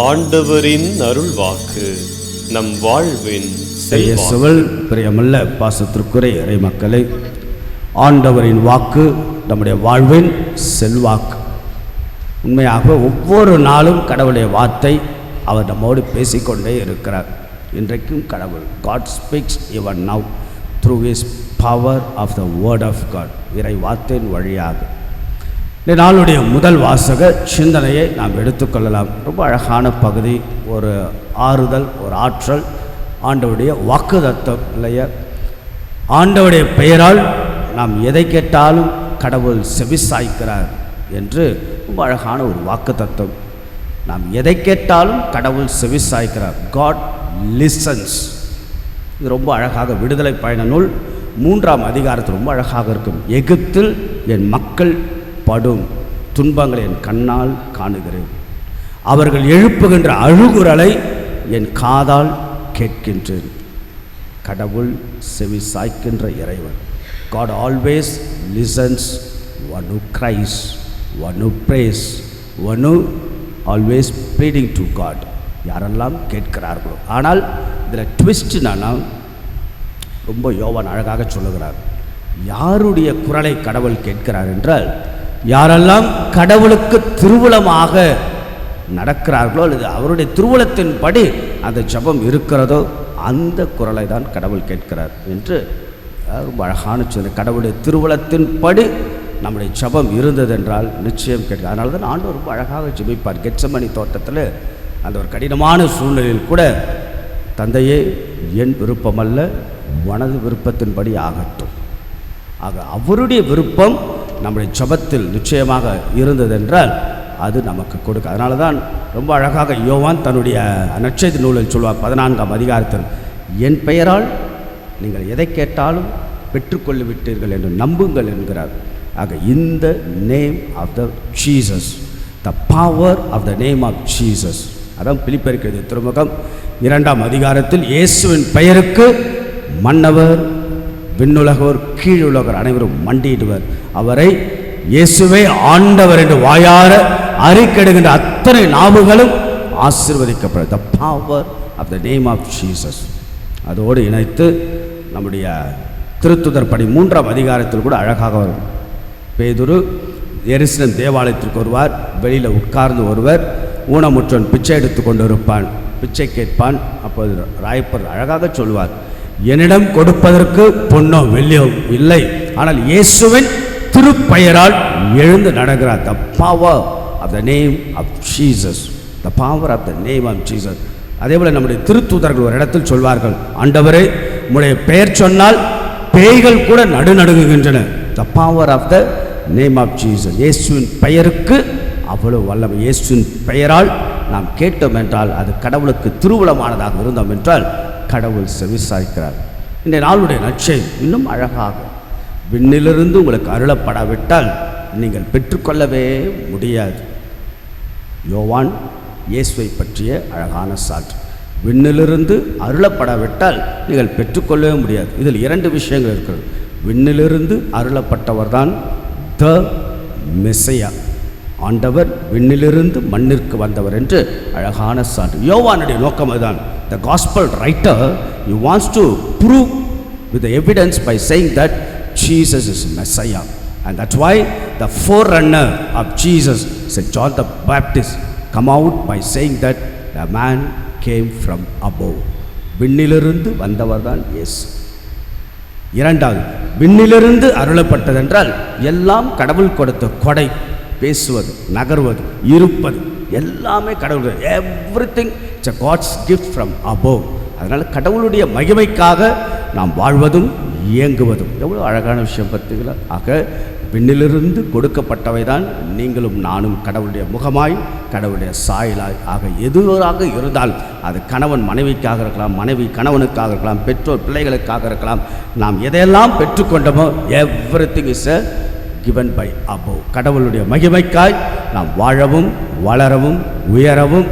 ஆண்டவரின் அருள்வாக்கு நம் வாழ்வின் செல்வாக்கு. இயேசுவில் பிரியமல்ல பாசத்திற்குரிய இறை மக்களை ஆண்டவரின் வாக்கு நம்முடைய வாழ்வின் செல்வாக்கு. உண்மையாக ஒவ்வொரு நாளும் கடவுளுடைய வார்த்தை அவர் நம்மோடு பேசிக்கொண்டே இருக்கிறார். இன்றைக்கும் கடவுள் God speaks even now through is power of the word of God இறை வார்த்தையின் வழியாக. இந்த நாளுடைய முதல் வாசக சிந்தனையை நாம் எடுத்துக்கொள்ளலாம். ரொம்ப அழகான பகுதி ஒரு ஆறுதல் ஒரு ஆற்றல். ஆண்டவருடைய வாக்குதத்தம் இல்லையா ஆண்டவுடைய பெயரால் நாம் எதை கேட்டாலும் கடவுள் செவிசாய்க்கிறார் என்று ரொம்ப அழகான ஒரு வாக்கு தத்துவம் நாம் எதை கேட்டாலும் கடவுள் செவிசாய்க்கிறார். காட் லிசன்ஸ் இது ரொம்ப அழகாக விடுதலை பயண நூல். மூன்றாம் அதிகாரத்தில் ரொம்ப அழகாக இருக்கும். எகிப்தில் என் மக்கள் படும் துன்பங்களை என் கண்ணால் காணுகிறேன். அவர்கள் எழுப்புகின்ற அழுகுரலை என் காதால் கேட்கின்றேன். கடவுள் செவி சாய்க்கின்ற இறைவன். God always listens one cries cries. One who one always bleeding to God யாரெல்லாம் கேட்கிறார்களோ. ஆனால் இதில் ட்விஸ்ட் என்னன்னா ரொம்ப யோவான் அழகாக சொல்லுகிறார். யாருடைய குரலை கடவுள் கேட்கிறார் என்றால் யாரெல்லாம் கடவுளுக்கு திருவுளமாக நடக்கிறார்களோ அல்லது அவருடைய திருவுளத்தின்படி அந்த ஜெபம் இருக்கிறதோ அந்த குரலை தான் கடவுள் கேட்கிறார் என்று ரொம்ப அழகான சொன்ன கடவுளுடைய திருவுளத்தின்படி நம்முடைய ஜெபம் இருந்ததென்றால் நிச்சயம் கேட்க அதனால தான் ஆண்டு ரொம்ப அழகாக ஜபிப்பார். கெச்சமணி தோட்டத்தில் அந்த ஒரு கடினமான சூழ்நிலையில் கூட தந்தையே என் விருப்பமல்ல மனது விருப்பத்தின்படி ஆகட்டும். ஆக அவருடைய விருப்பம் நம்முடைய ஜபத்தில் நிச்சயமாக இருந்ததென்றால் அது நமக்கு கொடுக்க. அதனால தான் ரொம்ப அழகாக யோவான் தன்னுடைய நற்செய்தி நூலில் சொல்வார் பதினான்காம் அதிகாரத்தில் என் பெயரால் நீங்கள் எதை கேட்டாலும் பெற்றுக்கொள்ளி விட்டீர்கள் என்று நம்புங்கள் என்கிறார். ஆக இந்த name of the Jesus the power of the name of Jesus அதான் பிலிப்பெருக்கிறது திருமுகம் இரண்டாம் அதிகாரத்தில் இயேசுவின் பெயருக்கு மன்னவர் விண்ணுலகோர் கீழுலகர் அனைவரும் மண்டியிடுவர். அவரை இயேசுவே ஆண்டவர் என்று வாயார அறிக்கெடுகின்ற அத்தனை நாவுகளும் ஆசிர்வதிக்கப்படும். The power of the name of Jesus அதோடு இணைத்து நம்முடைய திருத்துதர் படி மூன்றாம் அதிகாரத்தில் கூட அழகாக வரும். பேதுரு எருசலேம் தேவாலயத்திற்கு வருவார். வெளியில் உட்கார்ந்து ஒருவர் ஊனமுற்றன் பிச்சை எடுத்து கொண்டு இருப்பான் பிச்சை கேட்பான். அப்போது ராயப்பர் அழகாக சொல்வார் என்னிடம் கொடுப்பதற்கு பொன்னோ வெள்ளியோ இல்லை. ஆனால் இயேசுவின் திருப்பெயரால் எழுந்து நடக்கிறார். The power of the name of Jesus the power of the name of Jesus அதே போல் நம்முடைய திருத்தூதர்கள் ஒரு இடத்தில் சொல்வார்கள். ஆண்டவரே உங்களுடைய பெயர் சொன்னால் பேய்கள் கூட நடுநடுங்குகின்றன. The power of the name of Jesus இயேசுவின் பெயருக்கு அவ்வளவு வல்லமை. இயேசுவின் பெயரால் நாம் கேட்டோம் என்றால் அது கடவுளுக்கு திருவுளமானதாக இருந்தோம் என்றால் கடவுள் செவிசாய்க்கிறார். இந்த நாளுடைய நச்சை இன்னும் அழகாக. விண்ணிலிருந்து உங்களுக்கு அருளப்படாவிட்டால் நீங்கள் பெற்றுக்கொள்ளவே முடியாது. யோவான் இயேசுவை பற்றிய அழகான சான்று விண்ணிலிருந்து அருளப்படாவிட்டால் நீங்கள் பெற்றுக்கொள்ளவே முடியாது. இதில் இரண்டு விஷயங்கள் இருக்கிறது. விண்ணிலிருந்து அருளப்பட்டவர்தான் த மெசையா. ஆண்டவர் விண்ணிலிருந்து மண்ணிற்கு வந்தவர் என்று அழகான சான்று யோவானுடைய நோக்கம் அதுதான் the gospel writer you wants to prove with evidence by saying that Jesus is Messiah and that's why the forerunner of Jesus sent John the Baptist come out by saying that the man came from above விண்ணிலிருந்து வந்தவர் தான் S இரண்டாவது விண்ணிலிருந்து அருளப்பட்டதென்றால் எல்லாம் கடவுள் கொடுத்த கொடை பேசுவது நகர்வது இருப்பது எல்லாமே கடவுள் everything it's a God's gift from above அதனால் கடவுளுடைய மகிமைக்காக நாம் வாழ்வதும் இயங்குவதும். எவ்வளோ அழகான விஷயம் பார்த்தீங்களா ஆக விண்ணிலிருந்து கொடுக்கப்பட்டவை தான் நீங்களும் நானும் கடவுளுடைய முகமாய் கடவுளுடைய சாயலாய். ஆக எதுவராக இருந்தால் அது கணவன் மனைவிக்காக இருக்கலாம் மனைவி கணவனுக்காக இருக்கலாம் பெற்றோர் பிள்ளைகளுக்காக இருக்கலாம். நாம் எதையெல்லாம் பெற்றுக்கொண்டோமோ everything is a given by above கடவுளுடைய மகிமைக்காய் நாம் வாழவும் வளரவும் உயரவும்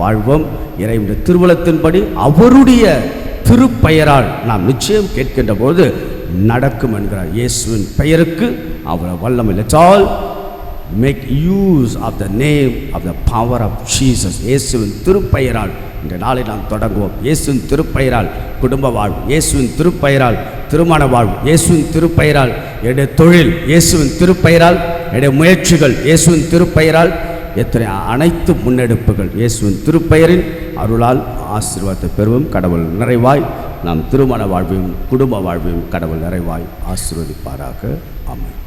வாழ்வோம். இறைவனுடைய திருவலத்தின்படி அவருடைய திருப்பெயரால் நாம் நிச்சயம் கேட்கின்ற போது நடக்கும் என்கிறார் இயேசுவின் பெயருக்கு. அவ்வளோ வல்லமை it's make use of the name of the power of Jesus இயேசுவின் திருப்பெயரால் இந்த நாளை நாம் தொடங்குவோம். இயேசுவின் திருப்பெயரால் குடும்ப வாழ்வு இயேசுவின் திருப்பெயரால் திருமண வாழ்வு இயேசுவின் திருப்பெயரால் என்னுடைய தொழில் இயேசுவின் திருப்பெயரால் என்னுடைய முயற்சிகள் இயேசுவின் திருப்பெயரால் எத்தனை அனைத்து முன்னெடுப்புகள் இயேசுவின் திருப்பெயரின் அருளால் ஆசீர்வாதத்தை பெறுவோம். கடவுள் நிறைவாய் நாம் திருமண வாழ்வையும் குடும்ப வாழ்வையும் கடவுள் நிறைவாய் ஆசீர்வதிப்பாராக. ஆமாம்